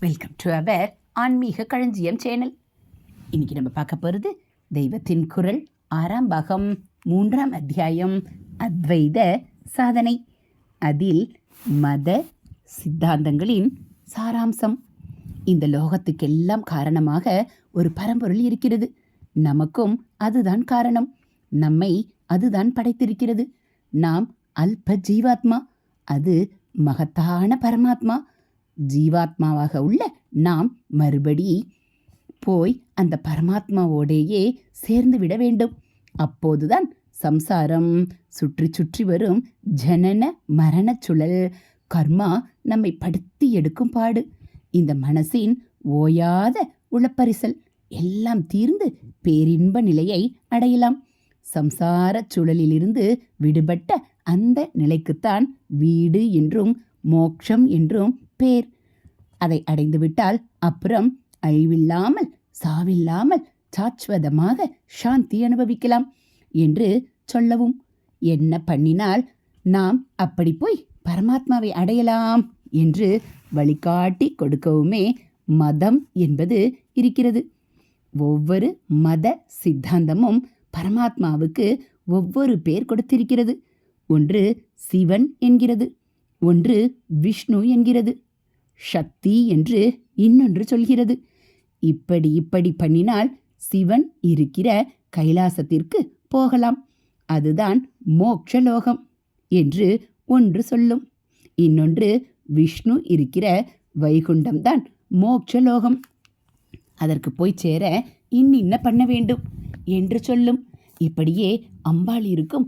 Welcome to our ஆன்மீக களஞ்சியம் channel. இன்னைக்கு நம்ம பார்க்க போகிறது தெய்வத்தின் குரல் ஆறாம் பாகம் மூன்றாம் அத்தியாயம் அத்வைத சாதனை. அதில் மத சித்தாந்தங்களின் சாராம்சம். இந்த லோகத்துக்கெல்லாம் காரணமாக ஒரு பரம்பொருள் இருக்கிறது. நமக்கும் அதுதான் காரணம். நம்மை அதுதான் படைத்திருக்கிறது. நாம் அல்ப ஜீவாத்மா. அது மகத்தான பரமாத்மா. ஜீவாத்மாவாக உள்ள நாம் மறுபடி போய் அந்த பரமாத்மாவோடேயே சேர்ந்து விட வேண்டும். அப்போதுதான் சம்சாரம் சுற்றி சுற்றி வரும் ஜனன மரணச் சுழல் கர்மா நம்மை படுத்தி எடுக்கும் பாடு. இந்த மனசின் ஓயாத உளப்பரிசல் எல்லாம் தீர்ந்து பேரின்ப நிலையை அடையலாம். சம்சாரச் சுழலிலிருந்து விடுபட்ட அந்த நிலைக்குத்தான் வீடு என்றும் மோட்சம் என்றும் பேர் அதை அடைந்துவிட்டால் அப்புறம் அழிவில்லாமல் சாவில்லாமல் சாஸ்வதமாக சாந்தி அனுபவிக்கலாம் என்று சொல்லவும். என்ன பண்ணினால் நாம் அப்படி போய் பரமாத்மாவை அடையலாம் என்று வழிகாட்டி கொடுக்கவுமே மதம் என்பது இருக்கிறது. ஒவ்வொரு மத சித்தாந்தமும் பரமாத்மாவுக்கு ஒவ்வொரு பேர் கொடுத்திருக்கிறது. ஒன்று சிவன் என்கிறது ஒன்று விஷ்ணு என்கிறது. சக்தி என்று இன்னொன்று சொல்கிறது. இப்படி இப்படி பண்ணினால் சிவன் இருக்கிற கைலாசத்திற்கு போகலாம். அதுதான் மோக்ஷலோகம் என்று ஒன்று சொல்லும். இன்னொன்று விஷ்ணு இருக்கிற வைகுண்டம்தான் மோக்ஷலோகம். அதற்கு போய் சேர இன்னின்ன பண்ண வேண்டும் என்று சொல்லும். இப்படியே அம்பாள் இருக்கும்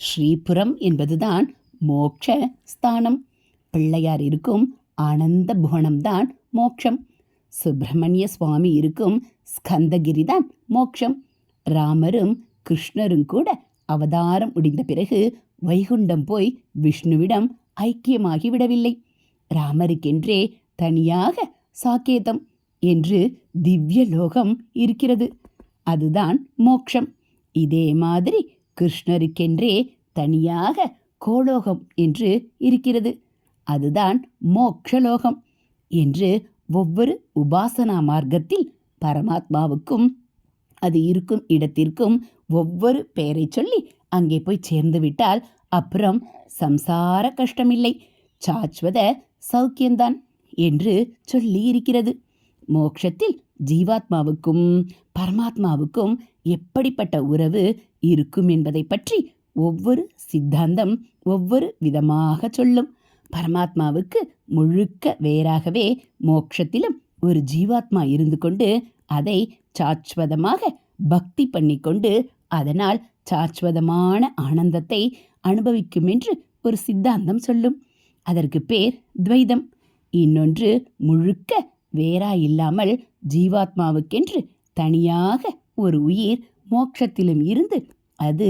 ஸ்ரீபுரம் என்பதுதான் மோட்ச ஸ்தானம். பிள்ளையார் இருக்கும் ஆனந்த புவனம்தான் மோட்சம் சுப்பிரமணிய சுவாமி இருக்கும் ஸ்கந்தகிரி தான் மோட்சம் ராமரும் கிருஷ்ணரும் கூட அவதாரம் முடிந்த பிறகு வைகுண்டம் போய் விஷ்ணுவிடம் ஐக்கியமாகி விடவில்லை. ராமருக்கென்றே தனியாக சாக்கேதம் என்று திவ்ய லோகம் இருக்கிறது. அதுதான் மோக்ஷம். இதே மாதிரி கிருஷ்ணருக்கென்றே தனியாக கோலோகம் என்று இருக்கிறது. அதுதான் மோக்ஷலோகம் என்று ஒவ்வொரு உபாசனா மார்க்கத்தில் பரமாத்மாவுக்கும் அது இருக்கும் இடத்திற்கும் ஒவ்வொரு பெயரை சொல்லி அங்கே போய் சேர்ந்து விட்டால் அப்புறம் சம்சார கஷ்டமில்லை. சாஸ்வத சௌக்கியந்தான் என்று சொல்லி இருக்கிறது மோக்ஷத்தில் ஜீவாத்மாவுக்கும் பரமாத்மாவுக்கும் எப்படிப்பட்ட உறவு இருக்கும் என்பதை பற்றி ஒவ்வொரு சித்தாந்தம் ஒவ்வொரு விதமாக சொல்லும். பரமாத்மாவுக்கு முழுக்க வேறாகவே மோட்சத்திலும் ஒரு ஜீவாத்மா இருந்து கொண்டு அதை சாஸ்வதமாக பக்தி பண்ணிக்கொண்டு அதனால் சாஸ்வதமான ஆனந்தத்தை அனுபவிக்கும் என்று ஒரு சித்தாந்தம் சொல்லும். அதற்கு பேர் துவைதம். இன்னொன்று முழுக்க வேறா இல்லாமல் ஜீவாத்மாவுக்கென்று தனியாக ஒரு உயிர் மோட்சத்திலும் இருந்து அது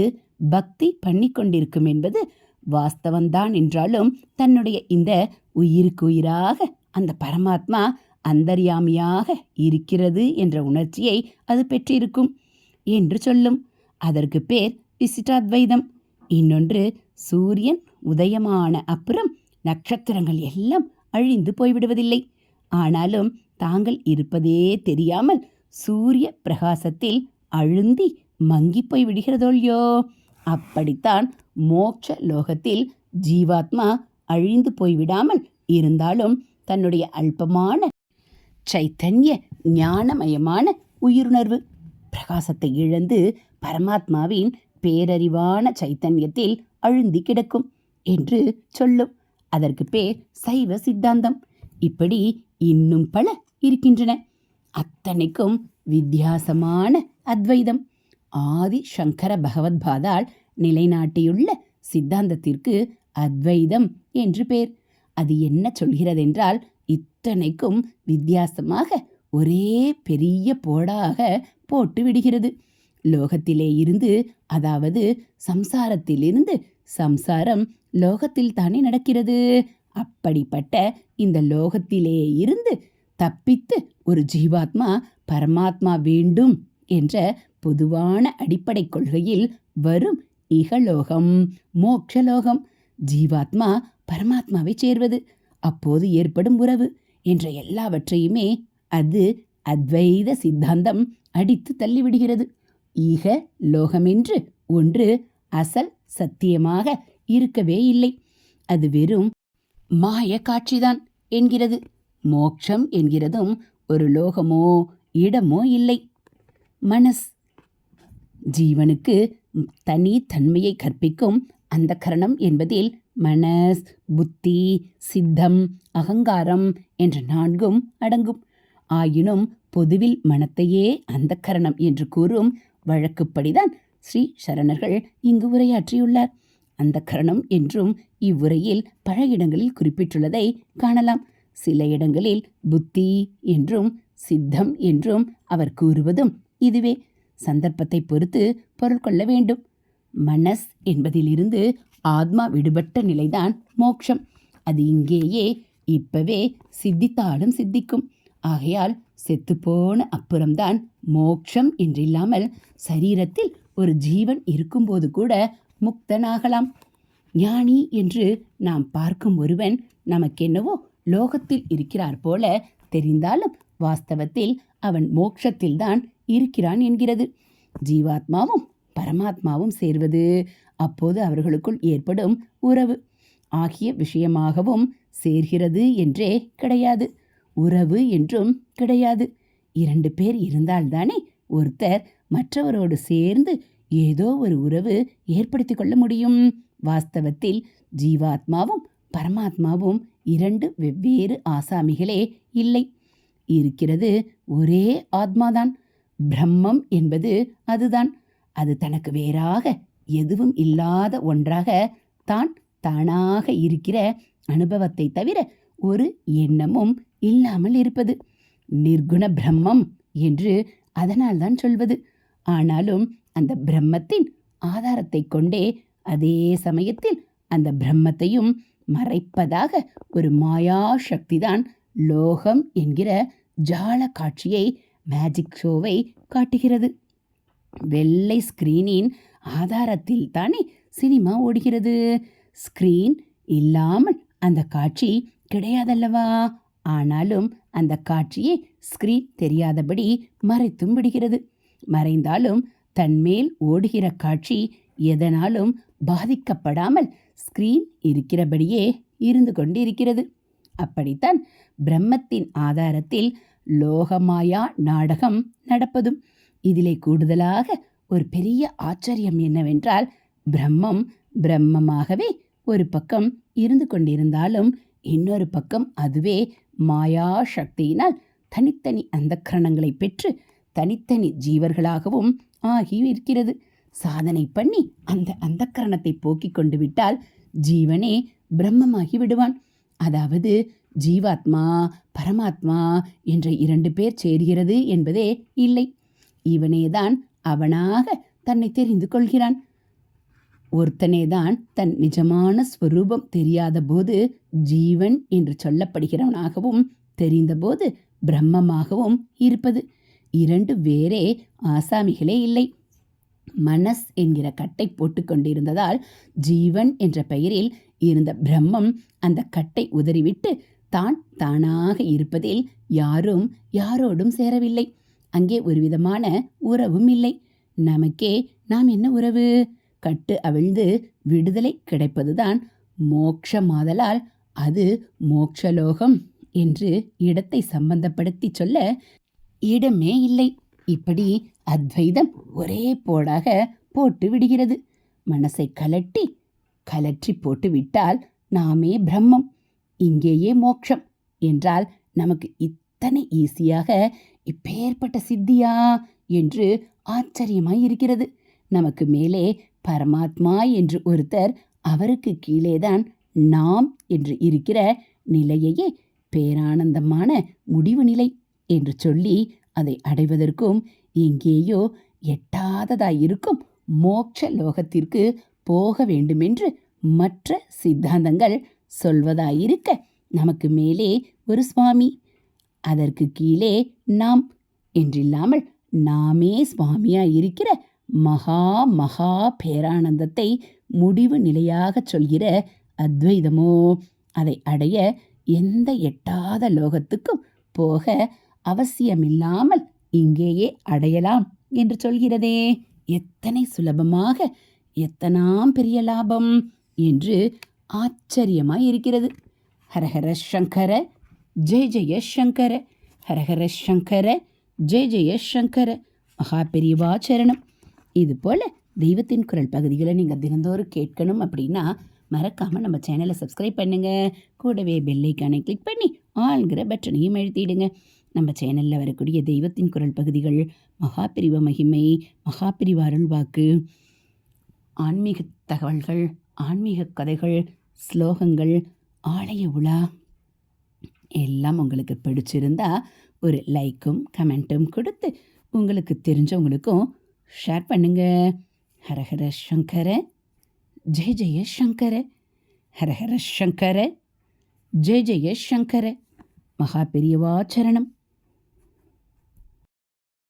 பக்தி பண்ணி கொண்டிருக்கும் என்பது வாஸ்தவந்தான் என்றாலும் தன்னுடைய இந்த உயிருக்கு உயிராக அந்த பரமாத்மா அந்தர்யாமியாக இருக்கிறது என்ற உணர்ச்சியை அது பெற்றிருக்கும் என்று சொல்லும். அதற்கு பேர் விசிட்டாத்வைதம் இன்னொன்று சூரியன் உதயமான அப்புறம் நட்சத்திரங்கள் எல்லாம் அழிந்து போய்விடுவதில்லை. ஆனாலும் தாங்கள் இருப்பதே தெரியாமல் சூரிய பிரகாசத்தில் அழுந்தி மங்கி போய் விடுகிறதோல்யோ அப்படித்தான் மோட்ச லோகத்தில் ஜீவாத்மா அழிந்து போய்விடாமல் இருந்தாலும் தன்னுடைய அல்பமான சைத்தன்ய ஞானமயமான உயிருணர்வு பிரகாசத்தை இழந்து பரமாத்மாவின் பேரறிவான சைத்தன்யத்தில் அழுந்தி கிடக்கும் என்று சொல்லும். அதற்கு பேர் சைவ சித்தாந்தம். இப்படி இன்னும் பல இருக்கின்றன. அத்தனைக்கும் வித்தியாசமான அத்வைதம். ஆதி சங்கர பகவத்பாதால் நிலைநாட்டியுள்ள சித்தாந்தத்திற்கு அத்வைதம் என்று பேர். அது என்ன சொல்கிறதென்றால் இத்தனைக்கும் வித்தியாசமாக ஒரே பெரிய போடாக போட்டு விடுகிறது. லோகத்திலே இருந்து அதாவது சம்சாரத்திலிருந்து சம்சாரம் லோகத்தில் தானே நடக்கிறது. அப்படிப்பட்ட இந்த லோகத்திலே இருந்து தப்பித்து ஒரு ஜீவாத்மா பரமாத்மா வேண்டும் என்ற பொதுவான அடிப்படை கொள்கையில் வரும் இகலோகம் மோக்ஷலோகம். ஜீவாத்மா பரமாத்மாவை சேர்வது அப்போது ஏற்படும் உறவு என்ற எல்லாவற்றையுமே அது அத்வைத சித்தாந்தம் அடித்து தள்ளிவிடுகிறது. ஈக லோகமென்று ஒன்று அசல் சத்தியமாக இருக்கவே இல்லை. அது வெறும் மாய காட்சிதான் என்கிறது. மோக்ஷம் என்கிறதும் ஒரு லோகமோ இடமோ இல்லை. மனஸ். ஜீவனுக்கு தனி தன்மையை கற்பிக்கும் அந்த கரணம் என்பதில் மனஸ் புத்தி சித்தம் அகங்காரம் என்ற நான்கும் அடங்கும். ஆயினும் பொதுவில் மனத்தையே அந்த கரணம் என்று கூறும் வழக்குப்படிதான் ஸ்ரீ சரணர்கள் இங்கு உரையாற்றியுள்ளார். அந்த கரணம் என்றும் இவ்வுரையில் பல இடங்களில் குறிப்பிட்டுள்ளதை காணலாம். சில இடங்களில் புத்தி என்றும் சித்தம் என்றும் அவர் கூறுவதும் இதுவே சந்தர்ப்பத்தை பொறுத்து பொருள் கொள்ள வேண்டும். மனஸ் என்பதிலிருந்து ஆத்மா விடுபட்ட நிலைதான் மோட்சம் அது இங்கேயே இப்பவே சித்தித்தாலும் சித்திக்கும். ஆகையால் செத்துப்போன அப்புறம்தான் மோக்ஷம் என்றில்லாமல் சரீரத்தில் ஒரு ஜீவன் இருக்கும்போது கூட முக்தனாகலாம். ஞானி என்று நாம் பார்க்கும் ஒருவன் நமக்கென்னவோ லோகத்தில் இருக்கிறார் போல தெரிந்தாலும் வாஸ்தவத்தில் அவன் மோட்சத்தில்தான் இருக்கிறான் என்கிறது. ஜீவாத்மாவும் பரமாத்மாவும் சேர்வது அப்போது அவர்களுக்குள் ஏற்படும் உறவு. ஆகிய விஷயமாகவும் சேர்கிறது என்றே கிடையாது. உறவு என்றும் கிடையாது. இரண்டு பேர் இருந்தால்தானே ஒருத்தர் மற்றவரோடு சேர்ந்து ஏதோ ஒரு உறவு ஏற்படுத்தி கொள்ள முடியும். வாஸ்தவத்தில் ஜீவாத்மாவும் பரமாத்மாவும் இரண்டு வெவ்வேறு ஆசாமிகளே இல்லை. இருக்கிறது ஒரே ஆத்மாதான். பிரம்மம் என்பது அதுதான். அது தனக்கு வேறாக எதுவும் இல்லாத ஒன்றாக தான் தானாக இருக்கிற அனுபவத்தை தவிர ஒரு எண்ணமும் இல்லாமல் இருப்பது. நிர்குண பிரம்மம் என்று அதனால்தான் சொல்வது. ஆனாலும் அந்த பிரம்மத்தின் ஆதாரத்தை கொண்டே அதே சமயத்தில் அந்த பிரம்மத்தையும் மறைப்பதாக ஒரு மாயா சக்திதான் லோகம் என்கிற ஜால காட்சியை மேஜிக் ஷோவை காட்டுகிறது. வெள்ளை ஸ்கிரீனின் ஆதாரத்தில் தானே சினிமா ஓடுகிறது. ஸ்கிரீன் இல்லாமல் அந்த காட்சி கிடையாதல்லவா? ஆனாலும் அந்த காட்சியை ஸ்கிரீன் தெரியாதபடி மறைத்தும் விடுகிறது. மறைந்தாலும் தன்மேல் ஓடுகிற காட்சி எதனாலும் பாதிக்கப்படாமல் ஸ்கிரீன் இருக்கிறபடியே இருந்து கொண்டிருக்கிறது. அப்படித்தான் பிரம்மத்தின் ஆதாரத்தில் லோகமாயா நாடகம் நடப்பதும். இதிலே கூடுதலாக ஒரு பெரிய ஆச்சரியம் என்னவென்றால் பிரம்மம் பிரம்மமாகவே ஒரு பக்கம் இருந்து கொண்டிருந்தாலும் இன்னொரு பக்கம் அதுவே மாயா சக்தியினால் தனித்தனி அந்தகரணங்களைப் பெற்று தனித்தனி ஜீவர்களாகவும் ஆகி இருக்கிறது சாதனை பண்ணி அந்த அந்த கரணத்தை போக்கிக் கொண்டு விட்டால் ஜீவனே பிரம்மமாகி விடுவான். அதாவது ஜீவாத்மா பரமாத்மா என்ற இரண்டு பேர் சேர்கிறது என்பதே இல்லை. இவனேதான் அவனாக தன்னை தெரிந்து கொள்கிறான். ஒருத்தனேதான் தன் நிஜமான ஸ்வரூபம் தெரியாத போது ஜீவன் என்று சொல்லப்படுகிறவனாகவும் தெரிந்தபோது பிரம்மமாகவும் இருப்பது. இரண்டு வேறே ஆசாமிகளே இல்லை. மனஸ் என்கிற கட்டை போட்டுக்கொண்டிருந்ததால் ஜீவன் என்ற பெயரில் இருந்த பிரம்மம் அந்த கட்டை உதறிவிட்டு தான் தானாக இருப்பதில் யாரும் யாரோடும் சேரவில்லை. அங்கே ஒரு விதமான உறவும் இல்லை. நமக்கே நாம் என்ன உறவு? கட்டு அவிழ்ந்து விடுதலை கிடைப்பதுதான் மோட்சமாதலால் அது மோட்சலோகம் என்று இடத்தை சம்பந்தப்படுத்தி சொல்ல இடமே இல்லை. இப்படி அத்வைதம் ஒரே போடாக போட்டு விடுகிறது. மனசை கலட்டி கலற்றி போட்டு விட்டால் நாமே பிரம்மம் இங்கேயே மோட்சம் என்றால் நமக்கு இத்தனை ஈஸியாக இப்பேற்பட்ட சித்தியா என்று ஆச்சரியமாய் இருக்கிறது நமக்கு மேலே பரமாத்மா என்று ஒருத்தர் அவருக்கு கீழேதான் நாம் என்று இருக்கிற நிலையையே பேரானந்தமான முடிவு நிலை என்று சொல்லி அதை அடைவதற்கும் எங்கேயோ எட்டாததாயிருக்கும் மோட்ச லோகத்திற்கு போக வேண்டுமென்று மற்ற சித்தாந்தங்கள் சொல்வதாயிருக்க நமக்கு மேலே ஒரு சுவாமி. அதற்கு கீழே நாம் என்றில்லாமல் நாமே சுவாமியாய் இருக்கிற மகா மகா பேரானந்தத்தை முடிவு நிலையாகச் சொல்கிற அத்வைதமோ அதை அடைய எந்த எட்டாத லோகத்துக்கும் போக அவசியமில்லாமல் இங்கேயே அடையலாம் என்று சொல்கிறதே. எத்தனை சுலபமாக எத்தனாம் பெரிய லாபம் என்று ஆச்சரியமாய் இருக்கிறது. ஹரஹர சங்கர ஜெய ஜெய சங்கர ஹரஹர சங்கர ஜெய ஜெய சங்கர மகா பெரியவா சரணம். இது தெய்வத்தின் குரல் பகுதிகளை நீங்கள் தினந்தோறும் கேட்கணும் அப்படின்னா மறக்காமல் நம்ம சேனலை சப்ஸ்கிரைப் பண்ணுங்கள் கூடவே பெல்லைக்கானை கிளிக் பண்ணி ஆளுங்கிற பட்டனையும் எழுத்திடுங்க நம்ம சேனலில் வரக்கூடிய தெய்வத்தின் குரல் பகுதிகள் மகாபிரிவ மகிமை மகாபிரிவ அருள்வாக்கு ஆன்மீக தகவல்கள் ஆன்மீக கதைகள் ஸ்லோகங்கள் ஆலய உலா எல்லாம் உங்களுக்கு பிடிச்சிருந்தா ஒரு லைக்கும் கமெண்ட்டும் கொடுத்து உங்களுக்கு தெரிஞ்சவங்களுக்கும் ஷேர் பண்ணுங்க. ஹரஹர சங்கர ஜெய ஜெய சங்கர ஹரஹர சங்கர ஜெய ஜெய சங்கர மகா